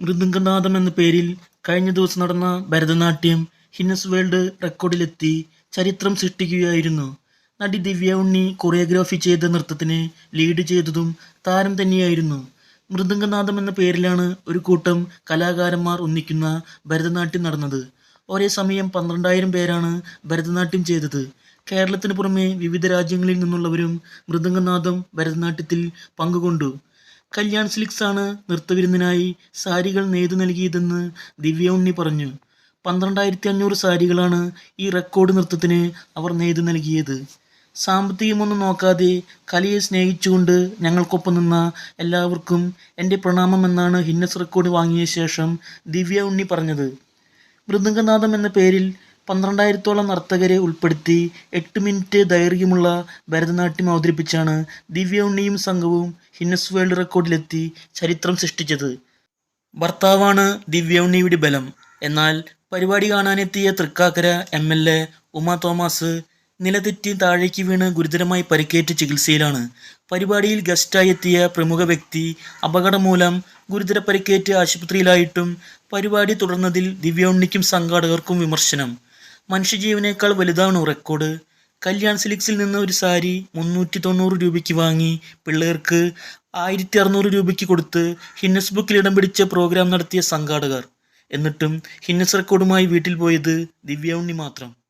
മൃദംഗനാഥം എന്ന പേരിൽ കഴിഞ്ഞ ദിവസം നടന്ന ഭരതനാട്യം ഹിന്നസ് വേൾഡ് റെക്കോർഡിലെത്തി ചരിത്രം സൃഷ്ടിക്കുകയായിരുന്നു. നടി ദിവ്യ ഉണ്ണി കൊറിയോഗ്രാഫി ചെയ്ത നൃത്തത്തിന് ലീഡ് ചെയ്തതും താരം തന്നെയായിരുന്നു. മൃദംഗനാഥം എന്ന പേരിലാണ് ഒരു കൂട്ടം കലാകാരന്മാർ ഒന്നിക്കുന്ന ഭരതനാട്യം നടന്നത്. ഒരേ സമയം പന്ത്രണ്ടായിരം പേരാണ് ഭരതനാട്യം ചെയ്തത്. കേരളത്തിന് പുറമെ വിവിധ രാജ്യങ്ങളിൽ നിന്നുള്ളവരും മൃദംഗനാഥം ഭരതനാട്യത്തിൽ പങ്കുകൊണ്ടു. കല്യാൺ സിലിക്സ് ആണ് നൃത്തവിരുന്നിനായി സാരികൾ നെയ്തു നൽകിയതെന്ന് ദിവ്യ ഉണ്ണി പറഞ്ഞു. പന്ത്രണ്ടായിരത്തി അഞ്ഞൂറ് സാരികളാണ് ഈ റെക്കോർഡ് നൃത്തത്തിന് അവർ നെയ്തു നൽകിയത്. സാമ്പത്തികമൊന്നും നോക്കാതെ കലയെ സ്നേഹിച്ചുകൊണ്ട് ഞങ്ങൾക്കൊപ്പം നിന്ന എല്ലാവർക്കും എന്റെ പ്രണാമം എന്നാണ് ഹിന്നസ് റെക്കോർഡ് വാങ്ങിയ ശേഷം ദിവ്യ ഉണ്ണി പറഞ്ഞത്. മൃദംഗനാഥം എന്ന പേരിൽ പന്ത്രണ്ടായിരത്തോളം നർത്തകരെ ഉൾപ്പെടുത്തി എട്ട് മിനിറ്റ് ദൈർഘ്യമുള്ള ഭരതനാട്യം അവതരിപ്പിച്ചാണ് ദിവ്യ ഉണ്ണിയും സംഘവും ഹിന്നസ് വേൾഡ് റെക്കോർഡിലെത്തി ചരിത്രം സൃഷ്ടിച്ചത്. ഭർത്താവാണ് ദിവ്യ ഉണ്ണിയുടെ ബലം. എന്നാൽ പരിപാടി കാണാനെത്തിയ Thrikkakara M L A Uma Thomas നിലതെറ്റി താഴേക്ക് വീണ് ഗുരുതരമായി പരിക്കേറ്റ് ചികിത്സയിലാണ്. പരിപാടിയിൽ ഗസ്റ്റായി എത്തിയ പ്രമുഖ വ്യക്തി അപകടം മൂലം ഗുരുതര പരിക്കേറ്റ് ആശുപത്രിയിലായിട്ടും പരിപാടി തുടർന്നതിൽ ദിവ്യ ഉണ്ണിക്കും സംഘാടകർക്കും വിമർശനം. മനുഷ്യജീവനേക്കാൾ വലുതാണ് റെക്കോർഡ്. കല്യാൺ സിലിക്സിൽ നിന്ന് ഒരു സാരി മുന്നൂറ്റി തൊണ്ണൂറ് രൂപയ്ക്ക് വാങ്ങി. പിള്ളേർക്ക് ആയിരത്തി അറുന്നൂറ് രൂപയ്ക്ക് കൊടുത്ത് ഹിന്നസ് ബുക്കിൽ ഇടം പിടിച്ച പ്രോഗ്രാം നടത്തിയ സംഘാടകർ. എന്നിട്ടും ഹിന്നസ് റെക്കോർഡുമായി വീട്ടിൽ പോയത് ദിവ്യ ഉണ്ണി മാത്രം.